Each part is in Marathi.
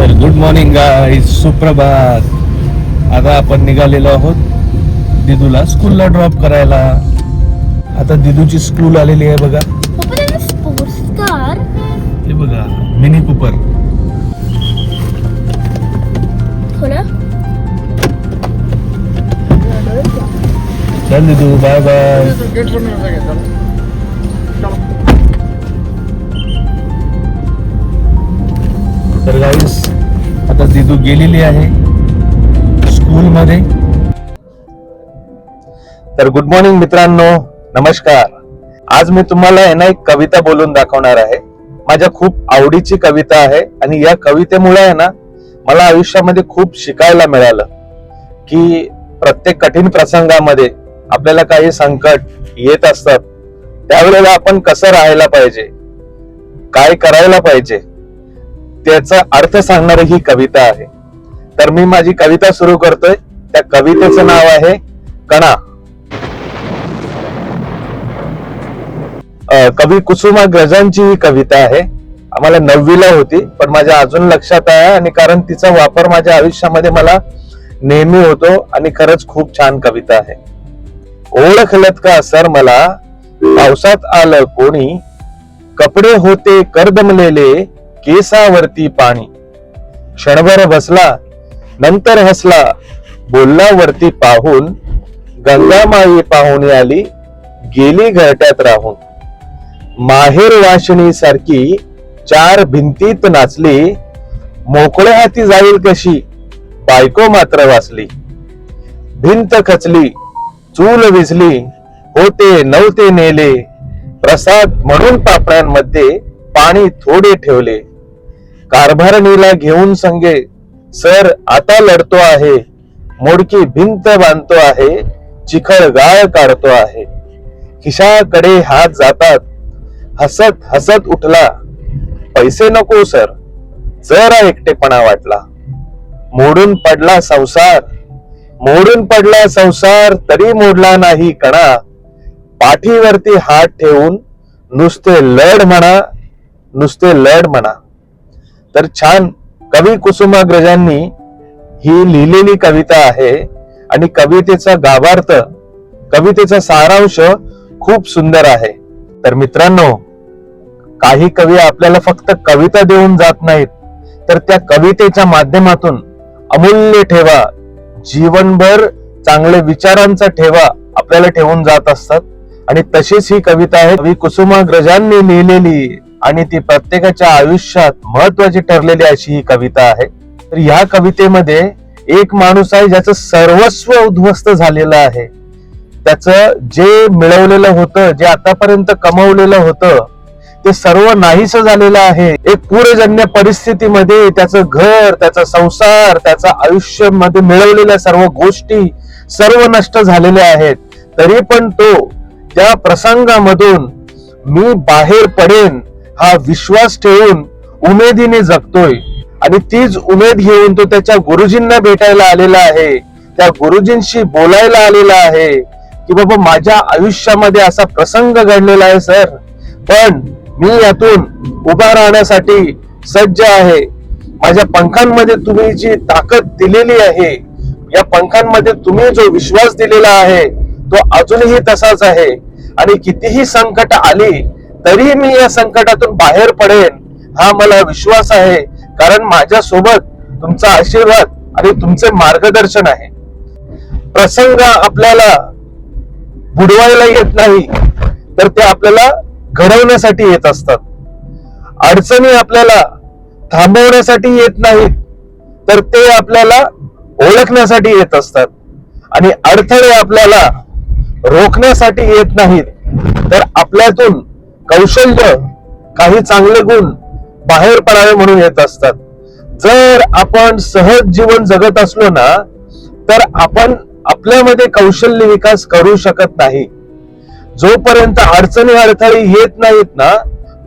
तर गुड मॉर्निंग गाईज सुप्रभात. आता आपण निघालेलो आहोत दिदूला स्कूलला ड्रॉप करायला. आता दिदूची स्कूल आलेली आहे बघा. हे बघा मिनी कुपर चल दिदू बाय बाय तर गाईस आता दिदू गेलेली आहे स्कूलमध्ये. तर गुड मॉर्निंग मित्रांनो नमस्कार. आज मी तुम्हाला आहे ना एक कविता बोलून दाखवणार आहे. माझ्या खूप आवडीची कविता आहे आणि या कवितेमुळे आहे ना मला आयुष्यामध्ये खूप शिकायला मिळालं की प्रत्येक कठीण प्रसंगामध्ये आपल्याला काही संकट येत असतात. त्यावेळेला आपण कसं राहायला पाहिजे? काय करायला पाहिजे? त्याचा अर्थ सांगणारी ही कविता आहे. तर मी माझी कविता सुरू करतोय. त्या कवितेचं नाव आहे कणा. कवी कुसुमा ग्रजांची ही कविता आहे. आम्हाला नववीला होती पण माझ्या अजून लक्षात आहे आणि कारण तिचा वापर माझ्या आयुष्यामध्ये मला नेहमी होतो आणि खरंच खूप छान कविता आहे. ओळखलत का सर मला? पावसात आलं कोणी? कपडे होते करदमलेले केसावरती पाणी. क्षणभर बसला नंतर हसला बोलला वरती पाहून गंगामाई पाहून आली गेली घरट्यात राहून. माहेर वाशिणी सारखी चार भिंतीत नाचली मोकळ्या हाती जाईल कशी बायको मात्र वाचली. भिंत खचली चूल विझली होते नव्हते नेले प्रसाद म्हणून पापड्यांमध्ये पाणी थोडे ठेवले. कारभारणीला घेऊन संगे सर आता लढतो आहे. मोडकी भिंत बांधतो आहे चिखळ गाळ काढतो आहे. खिशाकडे हात जातात. हसत हसत उठला. पैसे नको सर. जरा एकटेपणा वाटला. मोडून पडला संसार. मोडून पडला संसार तरी मोडला नाही कणा. पाठीवरती हात ठेवून नुसते लढ म्हणा नुसते लढ म्हणा. तर छान कवी कुसुमाग्रजांनी ही लिहिलेली कविता आहे आणि कवितेचा गाभार्थ कवितेचा सारांश खूप सुंदर आहे. तर मित्रांनो काही कवी आपल्याला फक्त कविता देऊन जात नाहीत तर त्या कवितेच्या माध्यमातून अमूल्य ठेवा जीवनभर चांगले विचारांचा ठेवा आपल्याला ठेवून जात असतात. आणि तशीच ही कविता आहे कवी कुसुमाग्रजांनी लिहिलेली. आणि ती प्रत्येकाच्या आयुष्यात महत्वाची ठरलेली अशी ही कविता आहे. तर ह्या कवितेमध्ये एक माणूस आहे ज्याचं सर्वस्व उद्ध्वस्त झालेलं आहे. त्याचं जे मिळवलेलं होतं जे आतापर्यंत कमवलेलं होतं ते सर्व नाहीस झालेलं आहे. एक पूरजन्य परिस्थितीमध्ये त्याचं घर त्याचा संसार त्याचा आयुष्यामध्ये मिळवलेल्या सर्व गोष्टी सर्व नष्ट झालेल्या आहेत. तरी पण तो त्या प्रसंगामधून मी बाहेर पडेन हा विश्वास ठेवून उमेदीने जगतोय. आणि तीच उमेद घेऊन तो त्याच्या गुरुजींना भेटायला आलेला आहे. त्या गुरुजींशी बोलायला आलेला आहे की बाबा माझ्या आयुष्यामध्ये असा प्रसंग घडलेला आहे सर. पण मी यातून उभा राहण्यासाठी सज्ज आहे. माझ्या पंखांमध्ये तुम्ही जी ताकद दिलेली आहे या पंखांमध्ये तुम्ही जो विश्वास दिलेला आहे तो अजूनही तसाच आहे. आणि कितीही संकट आली तरी मी या संकटातून बाहेर पडेन हा मला विश्वास आहे. कारण माझ्या सोबत तुमचा आशीर्वाद आणि तुमचे मार्गदर्शन आहे. प्रसंग आपल्याला बुडवायला येत नाही तर ते आपल्याला घडवण्यासाठी येत असतात. अडचणी आपल्याला थांबवण्यासाठी येत नाहीत तर ते आपल्याला ओळखण्यासाठी येत असतात. आणि अडथळे आपल्याला रोखण्यासाठी येत नाहीत तर आपल्यातून कौशल्य काही चांगले गुण बाहेर पडावे म्हणून येत असतात. जर आपण सहज जीवन जगत असलो ना तर आपण आपल्यामध्ये कौशल्य विकास करू शकत नाही. जोपर्यंत अडचणी अडथळे येत नाहीत ना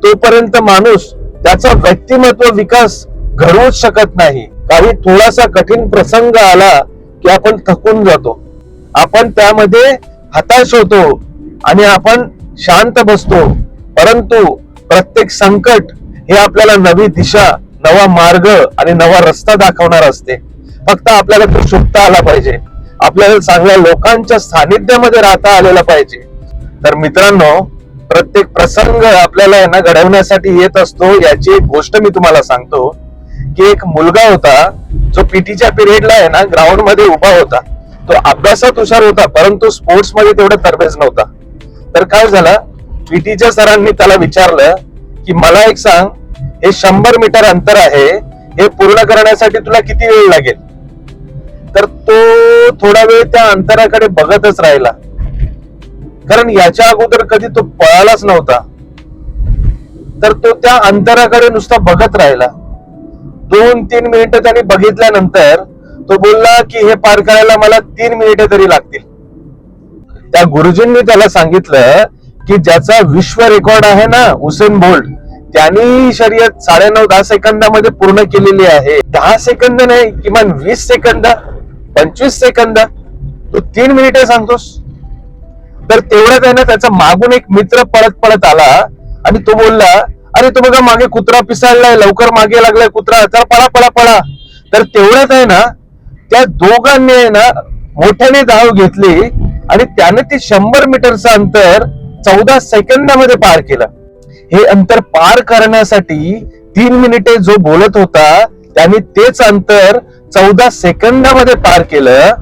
तोपर्यंत माणूस त्याचा व्यक्तिमत्व विकास घडवूच शकत नाही. काही थोडासा कठीण प्रसंग आला की आपण थकून जातो. आपण त्यामध्ये हताश होतो आणि आपण शांत बसतो. परंतु प्रत्येक संकट हे आपल्याला नवी दिशा नवा मार्ग आणि नवा रस्ता दाखवणार असते. फक्त आपल्याला तो शोधता आला पाहिजे. आपल्याला चांगल्या लोकांच्या सानिध्यामध्ये राहता आलेला पाहिजे. तर मित्रांनो प्रत्येक प्रसंग आपल्याला आहे ना घडवण्यासाठी येत असतो याची एक गोष्ट मी तुम्हाला सांगतो की एक मुलगा होता जो पीटीच्या पिरियडला आहे ना ग्राउंडमध्ये उभा होता. तो अभ्यासात हुशार होता परंतु स्पोर्ट्समध्ये तेवढा तरबेज नव्हता. तर काय झालं पीटीच्या सरांनी त्याला विचारलं की मला एक सांग हे शंभर मीटर अंतर आहे हे पूर्ण करण्यासाठी तुला किती वेळ लागेल? तर तो थोडा वेळ त्या अंतराकडे बघतच राहिला. कारण याच्या अगोदर कधी तो पळालाच नव्हता. तर तो त्या अंतराकडे नुसता बघत राहिला. दोन तीन मिनिटं त्याने बघितल्यानंतर तो बोलला की हे पार करायला मला तीन मिनिटं तरी लागतील. त्या गुरुजींनी त्याला सांगितलं की ज्याचा विश्व रेकॉर्ड आहे ना हुसेन बोल्ट त्यांनी शर्यत साडेनऊ दहा सेकंदामध्ये पूर्ण केलेली आहे. दहा सेकंद नाही किमान वीस सेकंद पंचवीस सेकंद. तू तीन मिनिटे सांगतोस? तर तेवढं आहे ना त्याचा मागून एक मित्र पळत पळत आला आणि तो बोलला अरे तो बघा मागे कुत्रा पिसाळलाय लवकर मागे लागलाय कुत्रा तर पळा पळा पळा. तर तेवढ्यात आहे ना त्या दोघांनी आहे ना मोठ्याने धाव घेतली आणि त्याने ते शंभर मीटरचं अंतर चौदा सेकंदामध्ये पार केलं. हे अंतर पार करण्यासाठी तीन मिनिटे जो बोलत होता त्याने तेच अंतर चौदा सेकंदामध्ये पार केलं.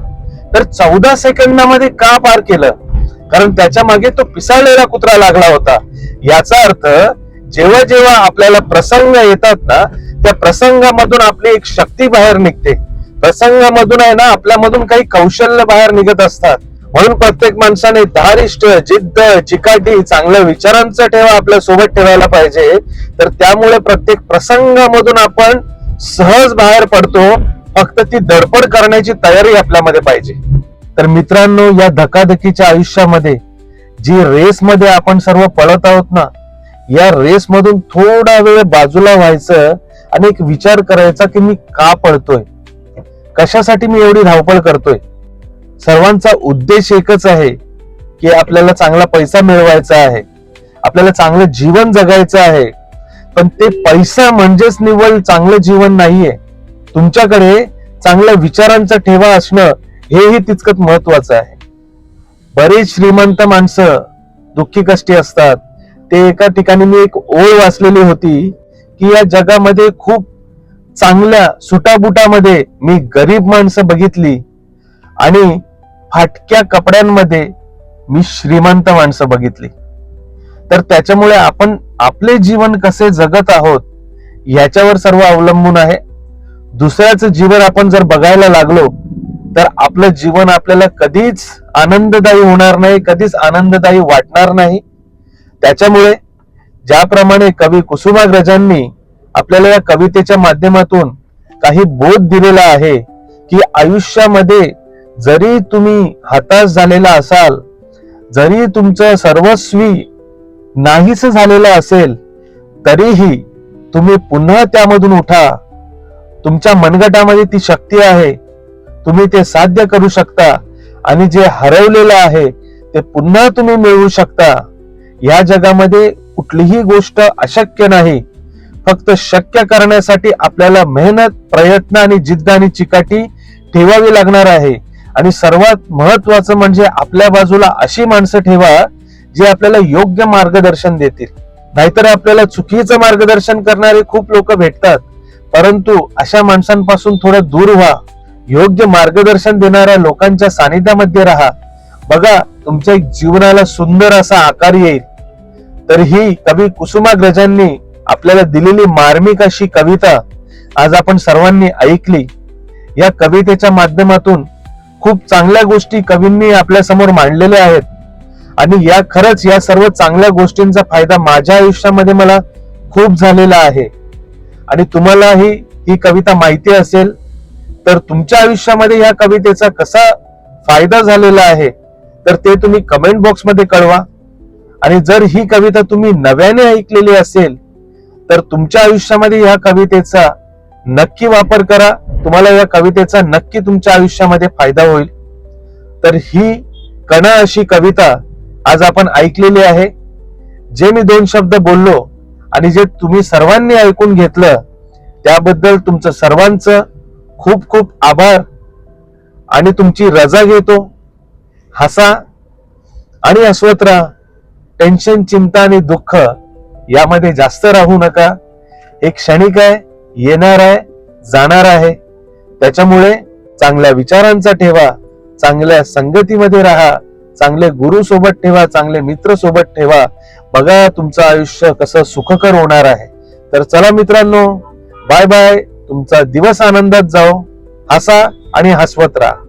तर चौदा सेकंदामध्ये का पार केलं? कारण त्याच्यामागे तो पिसाळलेला कुत्रा लागला होता. याचा अर्थ जेव्हा जेव्हा आपल्याला प्रसंग येतात ना त्या प्रसंगामधून आपली एक शक्ती बाहेर निघते. प्रसंगामधून आहे ना आपल्यामधून काही कौशल्य बाहेर निघत असतात. म्हणून प्रत्येक माणसाने धारिष्ट जिद्द चिकाटी चांगल्या विचारांचं ठेवा आपल्यासोबत ठेवायला पाहिजे. तर त्यामुळे प्रत्येक प्रसंगामधून आपण सहज बाहेर पडतो. फक्त ती धडपड करण्याची तयारी आपल्यामध्ये पाहिजे. तर मित्रांनो या धकाधकीच्या आयुष्यामध्ये जी रेस मध्ये आपण सर्व पळत आहोत ना या रेस मधून थोडा वेळ बाजूला व्हायचं आणि एक विचार करायचा की मी का पळतोय? कशासाठी मी एवढी धावपळ करतोय? सर्वांचा उद्देश एकच आहे की आपल्याला चांगला पैसा मिळवायचा आहे. आपल्याला चांगलं जीवन जगायचं आहे. पण ते पैसा म्हणजेच निव्वळ चांगलं जीवन नाहीये. तुमच्याकडे चांगल्या विचारांचा ठेवा असणं हेही तितकंच महत्वाचं आहे. बरेच श्रीमंत माणसं दुःखी कष्टी असतात. ते एका ठिकाणी मी एक ओळ वाचलेली होती की या जगामध्ये खूप चांगल्या सुटाबुटामध्ये मी गरीब माणसं बघितली आणि फाटक्या कपड्यांमध्ये मी श्रीमंत माणसं बघितली. तर त्याच्यामुळे आपण आपले जीवन कसे जगत आहोत याच्यावर सर्व अवलंबून आहे. दुसऱ्याचं जीवन आपण जर बघायला लागलो तर आपलं जीवन आपल्याला कधीच आनंददायी होणार नाही कधीच आनंददायी वाटणार नाही. त्याच्यामुळे ज्याप्रमाणे कवी कुसुमाग्रजांनी आपल्याला या कवितेच्या माध्यमातून काही बोध दिलेला आहे की आयुष्यामध्ये जरी तुम्ही हताश झालेला असाल जरी तुमचं सर्वस्वी नाहीस झालेलं असेल तरीही तुम्ही पुन्हा त्यामधून उठा. तुमच्या मनगटामध्ये ती शक्ती आहे. तुम्ही ते साध्य करू शकता आणि जे हरवलेलं आहे ते पुन्हा तुम्ही मिळवू शकता. या जगामध्ये कुठलीही गोष्ट अशक्य नाही. फक्त शक्य करण्यासाठी आपल्याला मेहनत प्रयत्न आणि जिद्द आणि चिकाटी ठेवावी लागणार आहे. आणि सर्वात महत्वाचं म्हणजे आपल्या बाजूला अशी माणसं ठेवा जे आपल्याला योग्य मार्गदर्शन देतील. नाहीतर आपल्याला चुकीचं मार्गदर्शन करणारे खूप लोक भेटतात. परंतु अशा माणसांपासून थोडं दूर व्हा. योग्य मार्गदर्शन देणाऱ्या लोकांच्या सानिध्यामध्ये राहा. बघा तुमच्या जीवनाला सुंदर असा आकार येईल. तर ही कवी कुसुमाग्रजांनी आपल्याला दिलेली मार्मिक अशी कविता आज आपण सर्वांनी ऐकली. या कवितेच्या माध्यमातून खूप चांगल्या गोष्टी कवींनी आपल्यासमोर मांडलेल्या आहेत. आणि या खरंच या सर्व चांगल्या गोष्टींचा फायदा माझ्या आयुष्यामध्ये मला खूप झालेला आहे. आणि तुम्हालाही ही कविता माहिती असेल तर तुमच्या आयुष्यामध्ये या कवितेचा कसा फायदा झालेला आहे तर ते तुम्ही कमेंट बॉक्समध्ये कळवा. आणि जर ही कविता तुम्ही नव्याने ऐकलेली असेल तर तुमच्या आयुष्यामध्ये या कवितेचा नक्की वापर करा. तुम्हाला या कवितेचा नक्की तुमच्या आयुष्यामध्ये फायदा होईल. तर ही कणा अशी कविता आज आपण ऐकलेली आहे. जे मी दोन शब्द बोललो आणि जे तुम्ही सर्वांनी ऐकून घेतलं त्याबद्दल तुमचं सर्वांचं खूप खूप आभार आणि तुमची रजा घेतो. हसा आणि अस्वत्रा राहा. टेन्शन चिंता आणि दुःख यामध्ये जास्त राहू नका. हे क्षणिक आहे. येणार आहे जाणार आहे. त्याच्यामुळे चांगल्या विचारांचा ठेवा चांगल्या संगतीमध्ये राहा चांगले गुरु सोबत ठेवा चांगले मित्र सोबत ठेवा. बघा तुमचं आयुष्य कसं सुखकर होणार आहे. तर चला मित्रांनो बाय बाय. तुमचा दिवस आनंदात जाओ हसा आणि हसवत राहा.